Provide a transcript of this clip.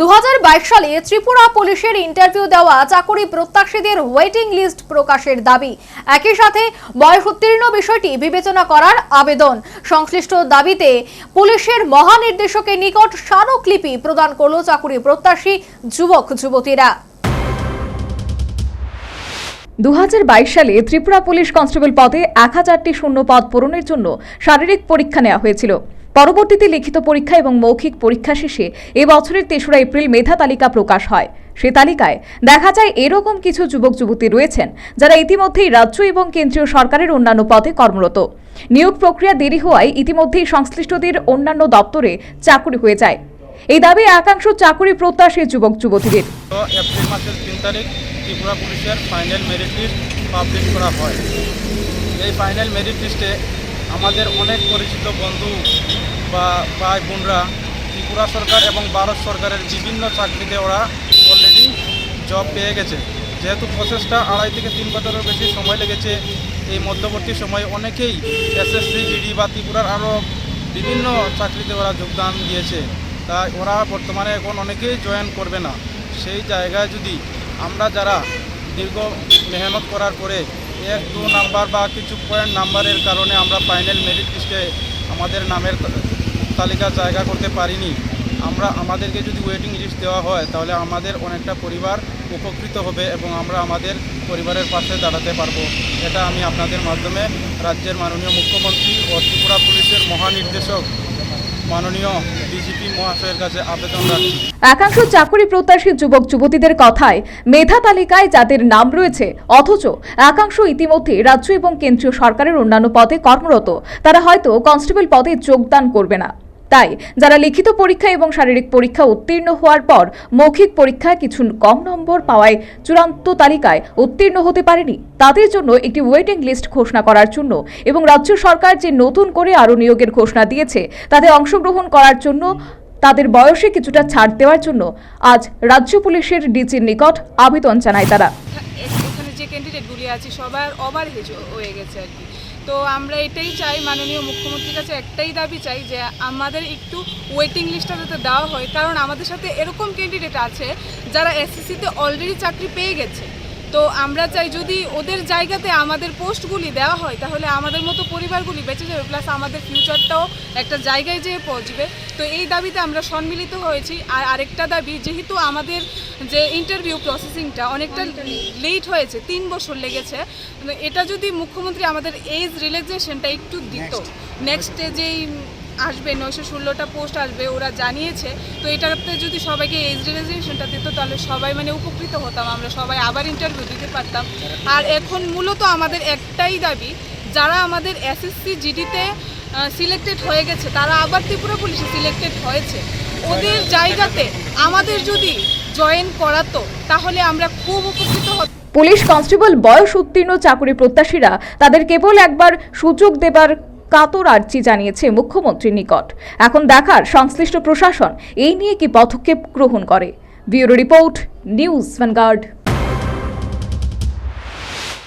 দু হাজার বাইশ সালে ত্রিপুরা পুলিশের ইন্টারভিউ দেওয়া চাকরি প্রত্যাশীদের ওয়েটিং লিস্ট প্রকাশের দাবি। একই সাথে বয়স উত্তীর্ণ বিষয়টি বিবেচনা করার আবেদন। সংশ্লিষ্ট দাবিতে পুলিশের মহানির্দেশকের নিকট স্মারকলিপি প্রদান করল চাকরি প্রত্যাশী যুবক, যুবতীরা। দু হাজার বাইশ সালে ত্রিপুরা পুলিশ কনস্টেবল পদে এক হাজারটি শূন্য পদ পূরণের জন্য শারীরিক পরীক্ষা নেওয়া হয়েছিল। পরবর্তীতে লিখিত পরীক্ষা এবং মৌখিক পরীক্ষা শেষে এ বছরের তেসরা এপ্রিল মেধা তালিকা প্রকাশ হয়। সে তালিকায় দেখা যায় এরকম কিছু যুবক যুবতী রয়েছেন যারা ইতিমধ্যেই রাজ্য এবং কেন্দ্রীয় সরকারের অন্যান্য পদে কর্মরত। নিয়োগ প্রক্রিয়া দেরি হওয়ায় ইতিমধ্যেই সংশ্লিষ্টদের অন্যান্য দপ্তরে চাকরি হয়ে যায়। এই দাবি একাংশ চাকরি প্রত্যাশী যুবক যুবতীদের ফাইনাল মেরিট লিস্ট পাবলিশ করা হয়। এই ফাইনাল মেরিট লিস্টে আমাদের অনেক পরিচিত বন্ধু বা ভাই বোনরা, ত্রিপুরা সরকার এবং ভারত সরকারের বিভিন্ন চাকরিতে ওরা অলরেডি জব পেয়ে গেছে। যেহেতু প্রসেসটা আড়াই থেকে তিন বছরের বেশি সময় লেগেছে, এই মধ্যবর্তী সময়ে অনেকেই এসএসসি জিডি বা ত্রিপুরার আরও বিভিন্ন চাকরিতে ওরা যোগদান দিয়েছে। তাই ওরা বর্তমানে এখন অনেকেই জয়েন করবে না। সেই জায়গায় যদি আমরা যারা দীর্ঘ মেহনত করার পরে এক, দু নাম্বার বা কিছু পয়েন্ট নাম্বারের কারণে আমরা ফাইনাল মেরিট লিস্টে আমাদের নামের তালিকা জায়গা করতে পারিনি। আমরা, আমাদেরকে যদি ওয়েটিং লিস্ট দেওয়া হয়, তাহলে আমাদের অনেকটা পরিবার উপকৃত হবে এবং আমরা আমাদের পরিবারের পাশে দাঁড়াতে পারব। এটা আমি আপনাদের মাধ্যমে রাজ্যের মাননীয় মুখ্যমন্ত্রী ও ত্রিপুরা পুলিশের মহানির্দেশক একাংশ চাকরি প্রত্যাশী যুবক যুবতীদের কথায় মেধা তালিকায় যাদের নাম রয়েছে, অথচ একাংশ ইতিমধ্যে রাজ্য এবং কেন্দ্রীয় সরকারের অন্যান্য পদে কর্মরত, তারা হয়তো কনস্টেবল পদে যোগদান করবে না। তাই যারা লিখিত পরীক্ষা এবং শারীরিক পরীক্ষা উত্তীর্ণ হওয়ার পর মৌখিক পরীক্ষায় কিছু কম নম্বর পাওয়ায় চূড়ান্ত তালিকায় উত্তীর্ণ হতে পারেনি, তাদের জন্য একটি ওয়েটিং লিস্ট ঘোষণা করার জন্য এবং রাজ্য সরকার যে নতুন করে আরও নিয়োগের ঘোষণা দিয়েছে, তাতে অংশগ্রহণ করার জন্য তাদের বয়সে কিছুটা ছাড় দেওয়ার জন্য আজ রাজ্য পুলিশের ডিজির নিকট আবেদন জানায় তারা। এখানে যে ক্যান্ডিডেটগুলি আছে, সবার ওভার হয়ে গেছে আর কি। তো আমরা এটাই চাই মাননীয় মুখ্যমন্ত্রীর কাছে, একটাই দাবি চাই যে আমাদের একটু ওয়েটিং লিস্টটা যাতে দেওয়া হয়। কারণ আমাদের সাথে এরকম ক্যান্ডিডেট আছে যারা এসএসসিতে অলরেডি চাকরি পেয়ে গেছে। তো আমরা চাই যদি ওদের জায়গাতে আমাদের পোস্টগুলি দেওয়া হয় তাহলে আমাদের মতো পরিবারগুলি বেঁচে যাবে প্লাস আমাদের ফিউচারটাও একটা জায়গায় যেয়ে পৌঁছবে। তো এই দাবিতে আমরা সম্মিলিত হয়েছি। আর আরেকটা দাবি যেহেতু আমাদের যে ইন্টারভিউ প্রসেসিংটা অনেকটা লেট হয়েছে তিন বছর লেগেছে এটা যদি মুখ্যমন্ত্রী আমাদের এজ রিল্যাক্সেশনটা একটু দিত নেক্সটে যেই আসবে, নয়শো ষোলোটা পোস্ট আসবে, ওরা জানিয়েছে। তো এটাতে যদি সবাইকে এজ রিল্যাক্সেশনটা দিত, তাহলে সবাই মানে উপকৃত হতাম আমরা, সবাই আবার ইন্টারভিউ দিতে পারতাম। আর এখন মূলত আমাদের একটাই দাবি, যারা আমাদের এসএসসি জিডিতে সিলেক্টেড হয়ে গেছে, তারা আবার ত্রিপুরা পুলিশে সিলেক্টেড হয়েছে। ওদের জায়গাতে আমাদের যদি জয়েন করাতো, তাহলে আমরা খুব উপকৃত হতাম। পুলিশ কনস্টেবল বয়স উত্তীর্ণ চাকরি প্রত্যাশীরা তাদের কেবল একবার সুযোগ দেবার কাতর আর্জি জানিয়েছে মুখ্যমন্ত্রীর নিকট। এখন দেখার সংশ্লিষ্ট প্রশাসন, এই নিয়ে কি পদক্ষেপ গ্রহণ করে? Bureau report, news Vanguard.